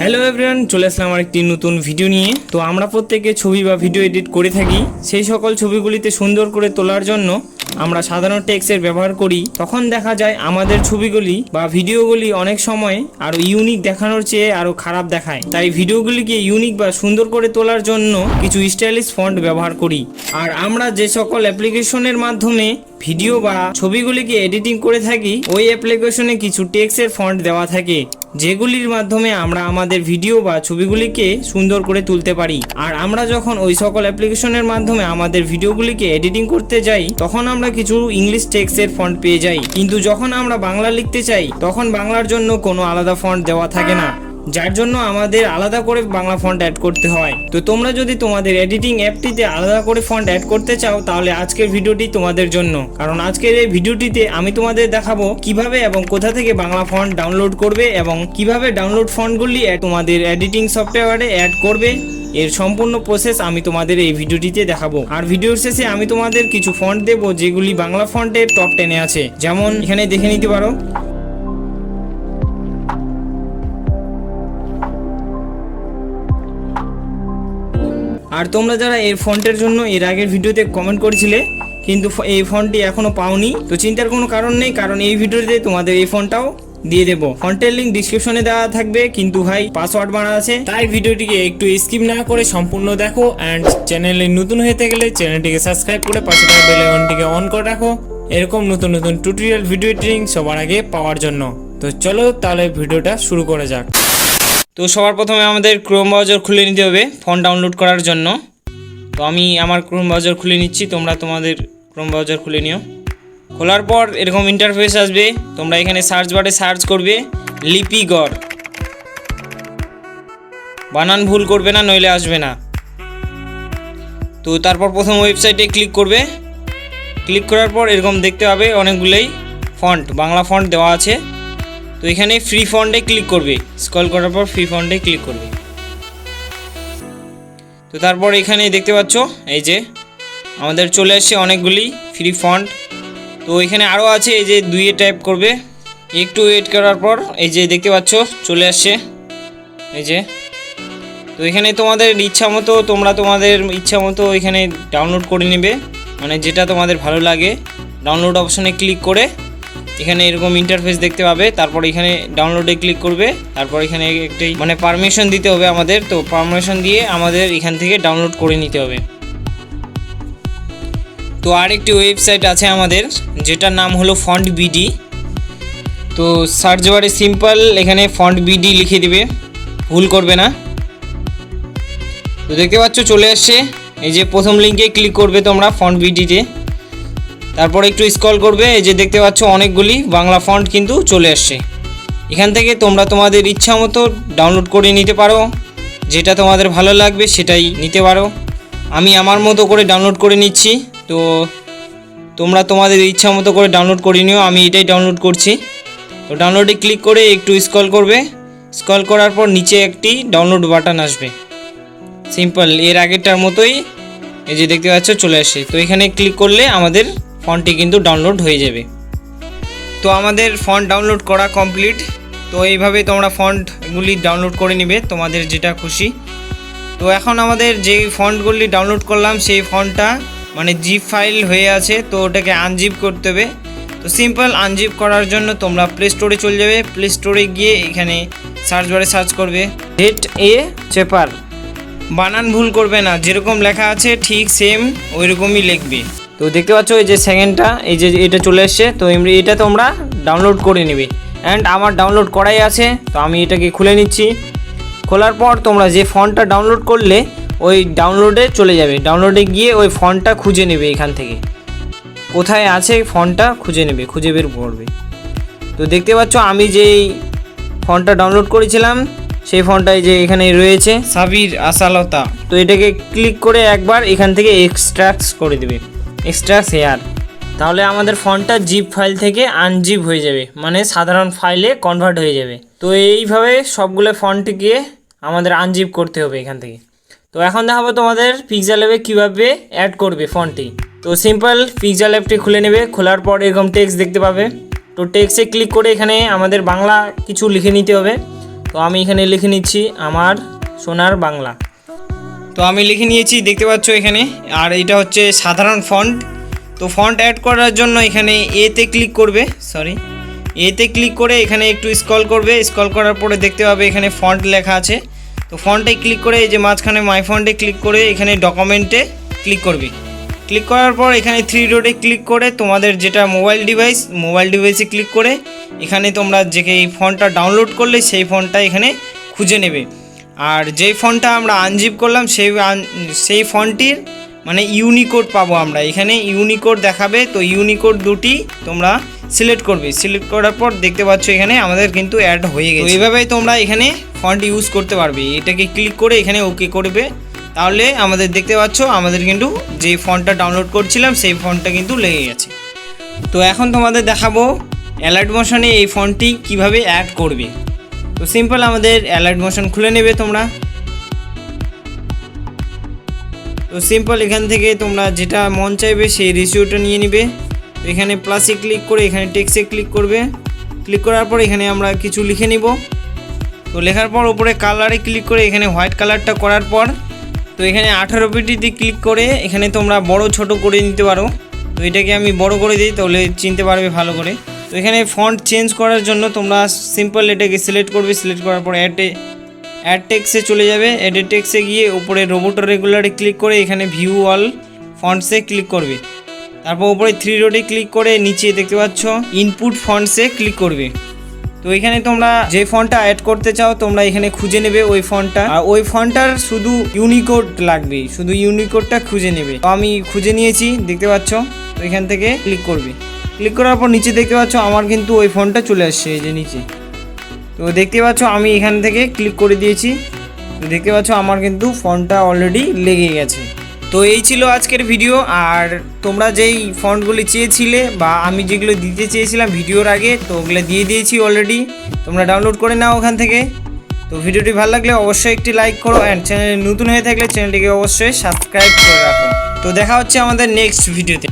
Hello everyone চলে আসলাম আমার একটি নতুন ভিডিও নিয়ে। তো আমরা প্রত্যেকে ছবি বা ভিডিও এডিট করে থাকি। সেই সকল ছবিগুলিতে সুন্দর করে তোলার জন্য আমরা সাধারণ টেক্সের ব্যবহার করি। তখন দেখা যায় আমাদের ছবিগুলি বা ভিডিওগুলি অনেক সময় আরও ইউনিক দেখানোর চেয়ে আরও খারাপ দেখায়। তাই ভিডিওগুলিকে ইউনিক বা সুন্দর করে তোলার জন্য কিছু স্টাইলিশ ফন্ট ব্যবহার করি। আর আমরা যে সকল অ্যাপ্লিকেশনের মাধ্যমে ভিডিও বা ছবিগুলিকে এডিটিং করে থাকি, ওই অ্যাপ্লিকেশনে কিছু টেক্সের ফন্ট দেওয়া থাকে। যেগুলির মাধ্যমে আমরা আমাদের ভিডিও বা ছবিগুলিকে সুন্দর করে তুলতে পারি। আর আমরা যখন ওই সকল অ্যাপ্লিকেশনের মাধ্যমে আমাদের ভিডিওগুলিকে এডিটিং করতে যাই, তখন আমরা কিছু ইংলিশ টেক্সের ফন্ট পেয়ে যাই। কিন্তু যখন আমরা বাংলা লিখতে চাই, তখন বাংলার জন্য কোনো আলাদা ফন্ট দেওয়া থাকে না। যার জন্য আমাদের আলাদা করে বাংলা ফন্ট অ্যাড করতে হয়। তো তোমরা যদি তোমাদের এডিটিং অ্যাপটিতে আলাদা করে ফন্ট অ্যাড করতে চাও, তাহলে আজকের ভিডিওটি তোমাদের জন্য। কারণ আজকের এই ভিডিওটিতে আমি তোমাদের দেখাবো কীভাবে এবং কোথা থেকে বাংলা ফন্ট ডাউনলোড করবে এবং কীভাবে ডাউনলোড ফন্টগুলি তোমাদের এডিটিং সফটওয়্যারে অ্যাড করবে। এর সম্পূর্ণ প্রসেস আমি তোমাদের এই ভিডিওটিতে দেখাবো। আর ভিডিওর শেষে আমি তোমাদের কিছু ফন্ট দেবো যেগুলি বাংলা ফন্টের টপ টেনে আছে। যেমন এখানে দেখে নিতে পারো। আর তোমরা যারা এই ফন্টের জন্য এর আগের ভিডিওতে কমেন্ট করেছিলে, কিন্তু এই ফোনটি এখনও পাওনি, তো চিন্তার কোনো কারণ নেই, কারণ এই ভিডিওতে তোমাদের এই ফোনটাও দিয়ে দেবো। ফন্টের লিঙ্ক ডিসক্রিপশনে দেওয়া থাকবে, কিন্তু ভাই পাসওয়ার্ড মারা আছে, তাই ভিডিওটিকে একটু স্কিপ না করে সম্পূর্ণ দেখো অ্যান্ড চ্যানেলে নতুন হয়ে গেলে চ্যানেলটিকে সাবস্ক্রাইব করে পাশে থাকা বেল আইকনটিকে অন করে রাখো। এরকম নতুন নতুন টিউটোরিয়াল ভিডিও এডিটিং সবার আগে পাওয়ার জন্য। তো চলো তাহলে ভিডিওটা শুরু করা যাক। তো সবার প্রথমে আমাদের ক্রোম ব্রাউজার খুলে নিতে হবে ফোন ডাউনলোড করার জন্য। তো আমি আমার ক্রোম ব্রাউজার খুলে নিচ্ছি, তোমরা তোমাদের ক্রোম ব্রাউজার খুলে নিও। খোলার পর এরকম ইন্টারফেস আসবে, তোমরা এখানে সার্চ বারে সার্চ করবে লিপিগড় বানান ভুল করবে না, নইলে আসবে না। তো তারপর প্রথম ওয়েবসাইটে ক্লিক করবে। ক্লিক করার পর এরকম দেখতে পাবে অনেকগুলোই ফন্ট বাংলা ফন্ট দেওয়া আছে। তো এখানে ফ্রি ফন্টে ক্লিক করবে। স্ক্রল করার পর ফ্রি ফন্টে ক্লিক করবে। তো তারপর এখানে দেখতে পাচ্ছ, এই যে আমাদের চলে আসছে অনেকগুলি ফ্রি ফন্ট তো এখানে আরও আছে, এই যে দুইয়ে টাইপ করবে। একটু ওয়েট করার পর এই যে দেখতে পাচ্ছ, চলে আসছে। এই যে। তো এখানে তোমাদের ইচ্ছা মতো, তোমরা তোমাদের ইচ্ছা মতো এখানে ডাউনলোড করে নেবে। মানে যেটা তোমাদের ভালো লাগে ডাউনলোড অপশনে ক্লিক করে এখানে এরকম ইন্টারফেস দেখতে পাবে, তারপর এখানে ডাউনলোডে ক্লিক করবে, তারপর এখানে একটি মানে পারমিশন দিতে হবে আমাদের, তো পারমিশন দিয়ে আমাদের এখান থেকে ডাউনলোড করে নিতে হবে। তো আরেকটি ওয়েবসাইট আছে আমাদের, যেটার নাম হলো ফন্ট বিডি তো সার্চ বারে সিম্পল এখানে ফন্ট বিডি লিখে দিবে, ভুল করবে না। তো দেখতে পাচ্ছ, চলে আসছে, এই যে প্রথম লিঙ্কে ক্লিক করবে তোমরা ফন্ট বিডিতে তারপর একটু স্ক্রল করবে, এই যে দেখতে পাচ্ছ অনেকগুলি বাংলা ফন্ট কিন্তু চলে আসছে এখান থেকে তোমরা তোমাদের ইচ্ছা মতো ডাউনলোড করে নিতে পারো। যেটা তোমাদের ভালো লাগবে সেটাই নিতে পারো। আমি আমার মতো করে ডাউনলোড করে নিচ্ছি। তো তোমরা তোমাদের ইচ্ছা মতো করে ডাউনলোড করে নিও, আমি এটাই ডাউনলোড করছি। তো ডাউনলোডে ক্লিক করে একটু স্ক্রল করবে। স্ক্রল করার পর নিচে একটি ডাউনলোড বাটন আসবে। সিম্পল এর আগেরটার মতোই এই যে দেখতে পাচ্ছ চলে আসে তো এখানে ক্লিক করলে আমাদের ফন্টটি কিন্তু ডাউনলোড হয়ে যাবে। তো আমাদের ফন্ট ডাউনলোড করা কমপ্লিট তো এইভাবে তোমরা ফন্টগুলি ডাউনলোড করে নিবে, তোমাদের যেটা খুশি। তো এখন আমাদের যে ফন্টগুলি ডাউনলোড করলাম, সেই ফন্টটা মানে জিপ ফাইল হয়ে আছে, তো ওটাকে আনজিপ করতে হবে। তো সিম্পল আনজিপ করার জন্য তোমরা প্লে স্টোরে চলে যাবে। প্লে স্টোরে গিয়ে এখানে সার্চ বারে সার্চ করবে। হেট এ চেপার বানান ভুল করবে না, যেরকম লেখা আছে ঠিক সেম ওই রকমই লিখবে। তো দেখতে পাচ্ছ এই যে সেকেন্ডটা এই যে এটা চলে এসছে তো এমনি এটা তোমরা ডাউনলোড করে নেবে। অ্যান্ড আমার ডাউনলোড করাই আছে তো আমি এটাকে খুলে নিচ্ছি। খোলার পর তোমরা যে ফন্টটা ডাউনলোড করলে ওই ডাউনলোডে চলে যাবে। ডাউনলোডে গিয়ে ওই ফন্টটা খুঁজে নেবে এখান থেকে। কোথায় আছে ফন্টটা খুঁজে নেবে খুঁজে বের করবে। তো দেখতে পাচ্ছ আমি যেই ফন্টটা ডাউনলোড করেছিলাম সেই ফন্টটাই যে এখানে রয়েছে। সাবির আসালতা। তো এটাকে ক্লিক করে একবার এখান থেকে এক্সট্রাক্ট করে দেবে। এক্সট্রাক্ট হেয়ার তাহলে আমাদের ফন্টটা জিপ ফাইল থেকে আনজিপ হয়ে যাবে মানে সাধারণ ফাইলে কনভার্ট হয়ে যাবে। তো এইভাবে সবগুলো ফন্টটিকে আমাদের আনজিপ করতে হবে এখান থেকে। তো এখন দেখাবো তোমাদের পিকজাল অ্যাপে কীভাবে অ্যাড করবে ফন্টটি তো সিম্পল পিকজাল অ্যাপটি খুলে নেবে, খোলার পর এরকম টেক্সট দেখতে পাবে। তো টেক্সটে ক্লিক করে এখানে আমাদের বাংলা কিছু লিখে নিতে হবে। তো আমি এখানে লিখে নিচ্ছি, আমার সোনার বাংলা। তো আমি লিখে নিয়েছি, দেখতে পাচ্ছ এখানে। আর এটা হচ্ছে সাধারণ ফন্ট তো ফন্ট অ্যাড করার জন্য এখানে এতে ক্লিক করবে সরি এতে ক্লিক করে এখানে একটু স্ক্রল করবে। স্ক্রল করার পরে দেখতে পাবে এখানে ফন্ট লেখা আছে। তো ফন্টে ক্লিক করে এই যে মাঝখানে মাই ফন্টে ক্লিক করে এখানে ডকুমেন্টে ক্লিক করবে। ক্লিক করার পর এখানে থ্রি ডটে ক্লিক করে তোমাদের যেটা মোবাইল ডিভাইস মোবাইল ডিভাইসে ক্লিক করে এখানে তোমরা যে এই ফন্টটা ডাউনলোড করলে সেই ফন্টটা এখানে খুঁজে নেবে। আর যেই ফোনটা আমরা আনজিপ করলাম, সেই সেই ফোনটির মানে ইউনিকোড পাবো আমরা। এখানে ইউনিকোড দেখাবে, তো ইউনিকোড দুটি তোমরা সিলেক্ট করবে। সিলেক্ট করার পর দেখতে পাচ্ছ এখানে আমাদের কিন্তু অ্যাড হয়ে গেছে। এইভাবেই তোমরা এখানে ফন্ট ইউজ করতে পারবে। এটাকে ক্লিক করে এখানে ওকে করবে। তাহলে আমাদের দেখতে পাচ্ছ, আমাদের কিন্তু যে ফন্টটা ডাউনলোড করছিলাম, সেই ফন্টটা কিন্তু লেগে গেছে। তো এখন তোমাদের দেখাবো অ্যালার্ট মোশনে এই ফন্টটি কীভাবে অ্যাড করবে। তো সিম্পল আমাদের অ্যালার্ট মোশন খুলে নেবে তোমরা। তো সিম্পল এখান থেকে তোমরা যেটা মন চাইবে সেই রেশিওটা নিয়ে নিবে। এখানে প্লাসে ক্লিক করে এখানে টেক্সে ক্লিক করবে। ক্লিক করার পর এখানে আমরা কিছু লিখে নিব। তো লেখার পর উপরে কালারে ক্লিক করে এখানে হোয়াইট কালারটা করার পর, তো এখানে আঠারো পিটিতে ক্লিক করে এখানে তোমরা বড় ছোট করে নিতে পারো। তো এটাকে আমি বড় করে দিই, তাহলে চিনতে পারবে ভালো করে। তো এখানে ফন্ট চেঞ্জ করার জন্য তোমরা সিম্পল এটাকে সিলেক্ট করবে সিলেক্ট করার পর অ্যাডে অ্যাড টেক্সে চলে যাবে। অ্যাডে টেক্সে গিয়ে উপরে রোবোট রেগুলারে ক্লিক করে এখানে ভিউ অল ফন্টসে ক্লিক করবে। তারপর উপরে থ্রি রোডে ক্লিক করে নিচে দেখতে পাচ্ছ ইনপুট ফন্টসে ক্লিক করবে। তো এখানে তোমরা যে ফন্টটা অ্যাড করতে চাও, তোমরা এখানে খুঁজে নেবে ওই ফন্টটা আর ওই ফন্টটার শুধু ইউনিকোড লাগবে শুধু ইউনিকোডটা খুঁজে নেবে। তো আমি খুঁজে নিয়েছি, দেখতে পাচ্ছ? তো এখান থেকে ক্লিক করবে। ক্লিক করার পর নিচে দেখতে পাচ্ছ আমার কিন্তু ওই ফোনটা চলে আসছে, এই যে নিচে। তো দেখতে পাচ্ছ আমি এখান থেকে ক্লিক করে দিয়েছি। তো দেখতে পাচ্ছ আমার কিন্তু ফোনটা অলরেডি লেগে গেছে। তো এই ছিল আজকের ভিডিও আর তোমরা যেই ফন্টগুলি চেয়েছিলে বা আমি যেগুলো দিতে চেয়েছিলাম ভিডিওর আগে, তো ওগুলো দিয়ে দিয়েছি অলরেডি তোমরা ডাউনলোড করে নাও ওখান থেকে। তো ভিডিওটি ভালো লাগলে অবশ্যই একটি লাইক করো অ্যান্ড চ্যানেলে নতুন হয়ে থাকলে চ্যানেলটিকে অবশ্যই সাবস্ক্রাইব করে রাখো। তো দেখা হচ্ছে আমাদের নেক্সট ভিডিওতে